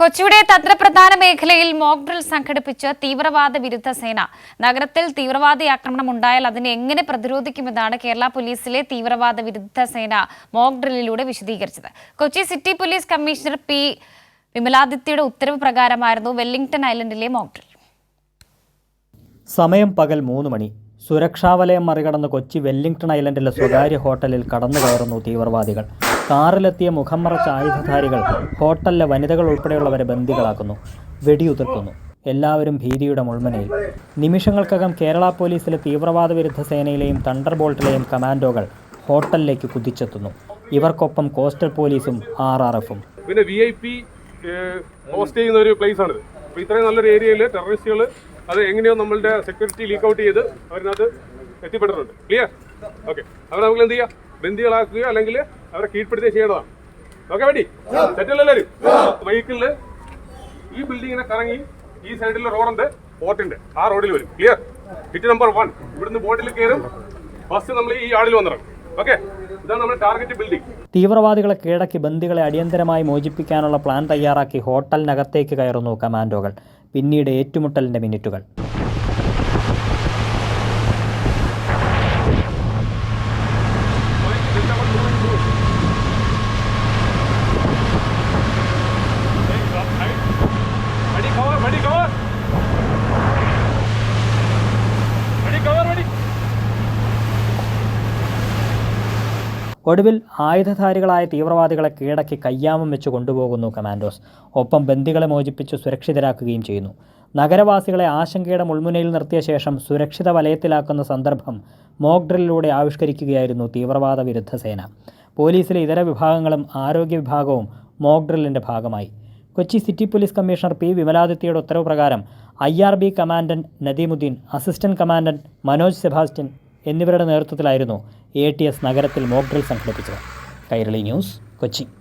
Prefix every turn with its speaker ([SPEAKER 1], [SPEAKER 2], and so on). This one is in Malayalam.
[SPEAKER 1] കൊച്ചിയുടെ തന്ത്രപ്രധാന മേഖലയിൽ മോക്ഡ്രിൽ സംഘടിപ്പിച്ച് തീവ്രവാദ വിരുദ്ധ സേന. നഗരത്തിൽ തീവ്രവാദി ആക്രമണം ഉണ്ടായാൽ അതിനെ എങ്ങനെ പ്രതിരോധിക്കുമെന്നാണ് കേരള പോലീസിലെ തീവ്രവാദ വിരുദ്ധ സേന മോക്ഡ്രില്ലിലൂടെ വിശദീകരിച്ചത്. Kochi city police commissioner P. വിമലാദിത്യയുടെ ഉത്തരവ് പ്രകാരമായിരുന്നു വെല്ലിംഗ്ടൺ ഐലൻഡിലെ മോക്ഡ്രിൽ
[SPEAKER 2] സമയം പകൽ മൂന്ന് മണി. സുരക്ഷാവലയം മറികടന്ന് കൊച്ചി വെല്ലിംഗ്ടൺ ഐലൻഡിലെ സ്വകാര്യ ഹോട്ടലിൽ കടന്നു കയറുന്നു തീവ്രവാദികൾ. കാറിലെത്തിയ മുഖം മറച്ച ആയുധധാരികൾ ഹോട്ടലിലെ വനിതകൾ ഉൾപ്പെടെയുള്ളവരെ ബന്ദികളാക്കുന്നു വെടിയുതിർക്കുന്നു. എല്ലാവരും ഭീതിയുടെ മുൾമനയിൽ. നിമിഷങ്ങൾക്കകം കേരള പോലീസിലെ തീവ്രവാദ വിരുദ്ധ സേനയിലെയും തണ്ടർ ബോൾട്ടിലെയും കമാൻഡോകൾ ഹോട്ടലിലേക്ക് കുതിച്ചെത്തുന്നു. ഇവർക്കൊപ്പം കോസ്റ്റൽ പോലീസും ആർ ആർ എഫും.
[SPEAKER 3] പിന്നെ വി ഐ പി ഹോസ്റ്റ് ചെയ്യുന്ന ഒരു പ്ലേസ് ആണിത് അപ്പോൾ ഇത്രയും നല്ലൊരു ഏരിയയിൽ ടെററിസ്റ്റുകൾ അത് എങ്ങനെയോ നമ്മളുടെ സെക്യൂരിറ്റി ലീക്ക് ഔട്ട് ചെയ്ത് അവരിനകത്ത് എത്തിപ്പെട്ടിട്ടുണ്ട്. ക്ലിയർ? ഓക്കെ. അവർ നമുക്ക് എന്ത് ചെയ്യാം? ബന്ദികളാക്കുകയോ അല്ലെങ്കിൽ അവരെ കീഴ്പ്പെടുത്തി ചെയ്യേണ്ടതാണ് ഓക്കെ വേണ്ടി? സെറ്റല്ലെല്ലാവരും വെഹിക്കിളിൽ ഈ ബിൽഡിങ്ങിനെ കറങ്ങി ഈ സൈഡിൽ റോഡുണ്ട് ബോട്ടുണ്ട് ആ റോഡിൽ വരും. ക്ലിയർ ഹിറ്റ് നമ്പർ വൺ ഇവിടുന്ന് ബോട്ടിൽ കയറും. ഫസ്റ്റ് നമ്മൾ ഈ ആടിൽ വന്നിറങ്ങും. ഓക്കെ ഇതാണ് നമ്മുടെ ടാർഗറ്റ് ബിൽഡിംഗ്
[SPEAKER 2] തീവ്രവാദികളെ കീഴടക്കി ബന്ദികളെ അടിയന്തരമായി മോചിപ്പിക്കാനുള്ള പ്ലാൻ തയ്യാറാക്കി ഹോട്ടലിനകത്തേക്ക് കയറുന്നു കമാൻഡോകൾ. പിന്നീട് ഏറ്റുമുട്ടലിന്റെ മിനിറ്റുകൾ ഒടുവിൽ ആയുധധാരികളായ തീവ്രവാദികളെ കീഴടക്കി കയ്യാമം വെച്ച് കൊണ്ടുപോകുന്നു കമാൻഡോസ്. ഒപ്പം ബന്ദികളെ മോചിപ്പിച്ച് സുരക്ഷിതരാക്കുകയും ചെയ്യുന്നു. നഗരവാസികളെ ആശങ്കയുടെ മുൾമുനയിൽ നിർത്തിയ ശേഷം സുരക്ഷിത വലയത്തിലാക്കുന്ന സന്ദർഭം മോക്ക് ഡ്രില്ലിലൂടെ ആവിഷ്കരിക്കുകയായിരുന്നു തീവ്രവാദ വിരുദ്ധ സേന പോലീസിലെ ഇതര വിഭാഗങ്ങളും ആരോഗ്യ വിഭാഗവും മോക്ക് ഡ്രില്ലിന്റെ ഭാഗമായി. Kochi city police commissioner P. വിമലാദിത്യയുടെ ഉത്തരവ് പ്രകാരം I R B commandant Nadeemuddin assistant commandant Manoj Sebastian എന്നിവരുടെ നേതൃത്വത്തിലായിരുന്നു എ ടി എസ് നഗരത്തിൽ മോക്ഡ്രിൽ സംഘടിപ്പിച്ചത്. കൈരളി ന്യൂസ് കൊച്ചി.